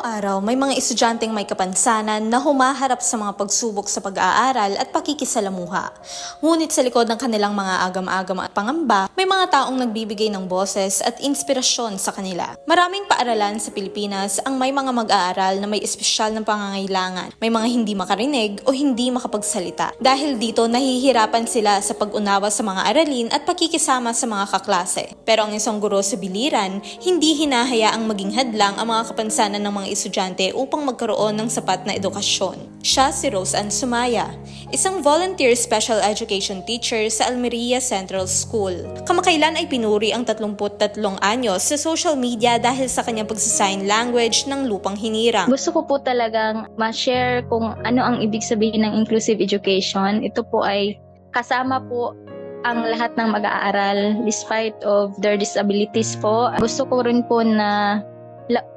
Araw-araw, may mga estudyanteng may kapansanan na humaharap sa mga pagsubok sa pag-aaral at pakikisalamuha. Ngunit sa likod ng kanilang mga agam-agam at pangamba, may mga taong nagbibigay ng boses at inspirasyon sa kanila. Maraming paaralan sa Pilipinas ang may mga mag-aaral na may espesyal ng pangangailangan. May mga hindi makarinig o hindi makapagsalita. Dahil dito, nahihirapan sila sa pag-unawa sa mga aralin at pakikisama sa mga kaklase. Pero ang isang guro sa biliran, hindi hinahayaang maging hadlang ang mga kapansanan ng mga estudyante upang magkaroon ng sapat na edukasyon. Siya si Rose Ann Sumaya, isang volunteer special education teacher sa Almeria Central School. Kamakailan ay pinuri ang 33 anyos sa social media dahil sa kanyang pagsasign language ng lupang hinirang. Gusto ko po talagang ma-share kung ano ang ibig sabihin ng inclusive education. Ito po ay kasama po ang lahat ng mag-aaral despite of their disabilities po. Gusto ko rin po na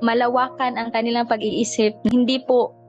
malawakan ang kanilang pag-iisip. Hindi po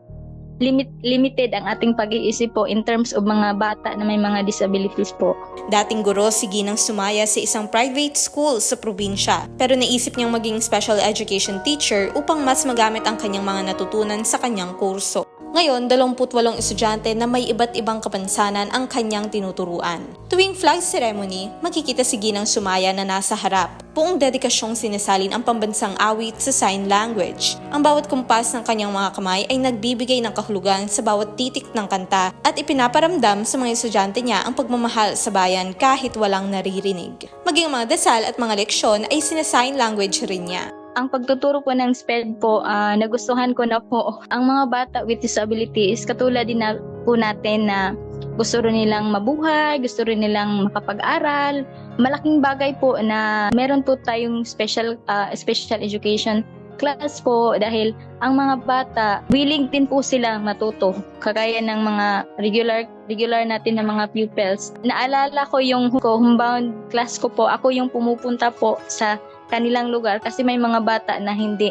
limit limited ang ating pag-iisip po in terms of mga bata na may mga disabilities po. Dating guro si Ginang Sumaya sa isang private school sa probinsya. Pero naisip niyang maging special education teacher upang mas magamit ang kanyang mga natutunan sa kanyang kurso. Ngayon, 28 estudyante na may iba't ibang kapansanan ang kanyang tinuturuan. Tuwing flag ceremony, makikita si Ginang Sumaya na nasa harap. Buong dedikasyong sinisalin ang pambansang awit sa sign language. Ang bawat kumpas ng kanyang mga kamay ay nagbibigay ng kahulugan sa bawat titik ng kanta at ipinaparamdam sa mga estudyante niya ang pagmamahal sa bayan kahit walang naririnig. Maging mga dasal at mga leksyon ay sinasign language rin niya. Ang pagtuturo po ng SPED po, ah, nagustuhan ko na po ang mga bata with disabilities, katulad din na po natin na gusto rin nilang mabuhay, gusto rin nilang makapag-aral. Malaking bagay po na meron po tayong special ah, special education class po dahil ang mga bata willing din po silang matuto kagaya ng mga regular regular natin na mga pupils. Naalala ko yung ko homebound class ko po, ako yung pumupunta po sa kanilang lugar kasi may mga bata na hindi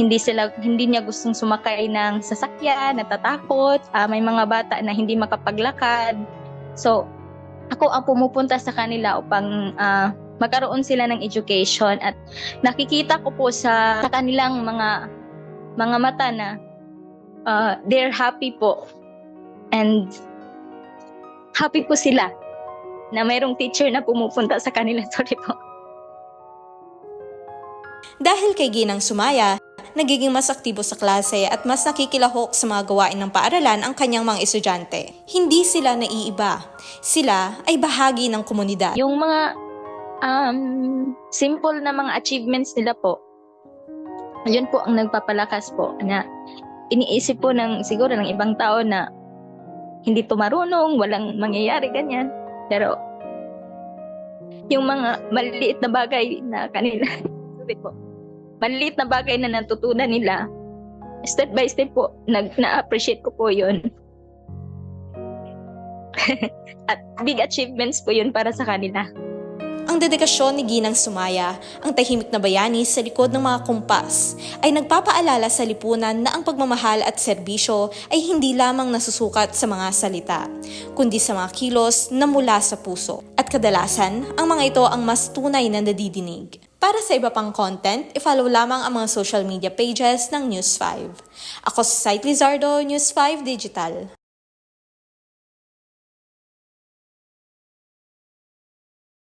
hindi sila hindi niya gustong sumakay ng sasakyan, natatakot, Ah, may mga bata na hindi makapaglakad. So, ako ang pumupunta sa kanila upang ah, magkaroon sila ng education at nakikita ko po sa, kanilang mga mga mata na ah, they're happy po and happy po sila na mayroong teacher na pumupunta sa kanila. Sorry po. Dahil kay Ginang Sumaya, nagiging mas aktibo sa klase at mas nakikilahok sa mga gawain ng paaralan ang kanyang mga estudyante. Hindi sila naiiba. Sila ay bahagi ng komunidad. Yung mga um, simple na mga achievements nila po, yun po ang nagpapalakas po na iniisip po ng siguro ng ibang tao na hindi to marunong, walang mangyayari ganyan. Pero yung mga maliliit na bagay na kanila, sorry po, maliliit na bagay na natutunan nila, step by step po, nag, na-appreciate ko po yun. At big achievements po yun para sa kanila. Ang dedikasyon ni Ginang Sumaya, ang tahimik na bayani sa likod ng mga kumpas, ay nagpapaalala sa lipunan na ang pagmamahal at serbisyo ay hindi lamang nasusukat sa mga salita, kundi sa mga kilos na mula sa puso. At kadalasan, ang mga ito ang mas tunay na nadidinig. Para sa iba pang content, i-follow lamang ang mga social media pages ng News 5. Ako si Site Lizardo, News 5 Digital.